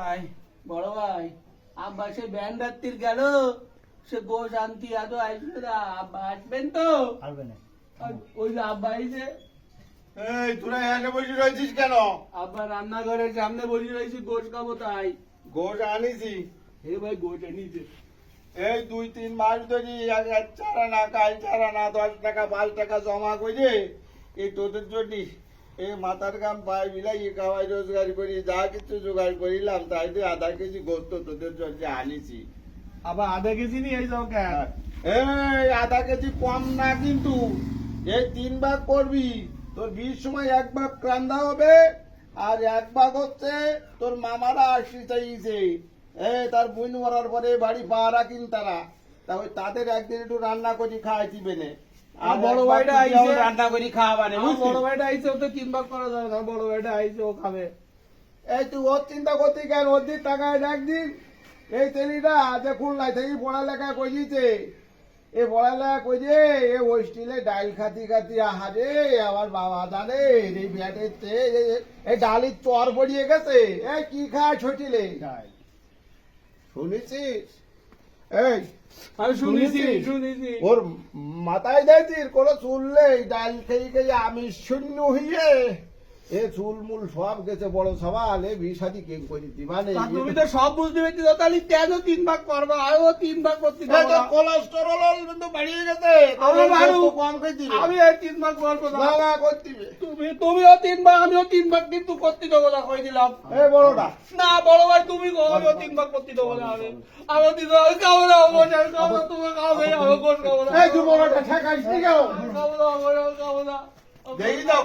ভাই বড় ভাই আব্বা সে ব্যান রাত্রির গেল। সে গোশ আনতি আদৌ আসবে না আব্বা আসবেন তো? পারবে না। ওই যে আব্বা আইছে এই তোরা এখানে বসে রয়েছিস কেন? আব্বা রান্নাঘরের সামনে বসে রয়েছি গোশ খাব তাই। গোশ আনিছি। হে ভাই গোশ আনিছে এই দুই তিন মাস ধরে চারা না কাল চারা না দশ টাকা পাঁচ টাকা জমা করে এই তোদের জন্য এই মাথার গাম পায়ে মিলাই খাওয়াই রোজগার করি যা কিছু জোগাড় করিলাম তাই দিয়ে আধা কেজি গোস্ত তোদের জন্য আনিছি। আবার আধা কেজি নিয়ে যাও কেন এই আধা কেজি কম না কিন্তু এই তিন ভাগ করবি তোর বিশ সময় এক ভাগ ক্রান্দা হবে আর এক ভাগ হচ্ছে তোর মামারা আসি চাইছে। এ তার বুন মরার পরে বাড়ি পাহারা কিন তারা তা ওই তাদের একদিন একটু রান্না করি খাওয়াই দিবে নে আর বড় ভাইটা আইছে। রান্না করি খাওয়াবানে বড় ভাইটা আইছে ও তো তিন করা যাবে না বড় ভাইটা আইছে ও খাবে। এই তুই ওর চিন্তা করতে কেন? ওর দিন টাকায় একদিন এই তেলিটা যে খুলনায় থেকে পড়ালেখা করিয়েছে। এ পড়ালেখা করে এ হোস্টেলে ডাল খাতি খাতি আহারে আমার বাবা জানে এই ব্যাটের এই- ডালির চর পড়িয়ে গেছে। এই কি খায় ছটিলে? শুনেছিস? এই আমি শুনেছি শুনেছি। ওর মাথায় দেয় কোনো চুল নেই ডাল খেয়ে খেয়ে আমি শূন্য হইয়ে এ চুল মূল সব গেছে বড় সবাল এ বিষাদি কেম করে দিবানে? তুমি তো সব বুঝতে পেরেছি তাহলে কেন তিন ভাগ করব? আরও তিন ভাগ করতে না। কোলেস্টেরল কিন্তু বাড়িয়ে গেছে কম দিবে আমি এই তিন ভাগ করব না। করতে তুমি তুমিও তিন ভাগ আমিও তিন ভাগ কিন্তু করতে দেবো না কই দিলাম? এ বড়টা। না বড় ভাই তুমি আমিও তিন ভাগ করতে দেবো না আমি। আমি দিদি আমি খাব না আমি বসে আমি খাব না তুমি খাবে আমি খাব না। এই তুই বড়টা ঠেকাইস নি খাব না খাব না দেখি দাও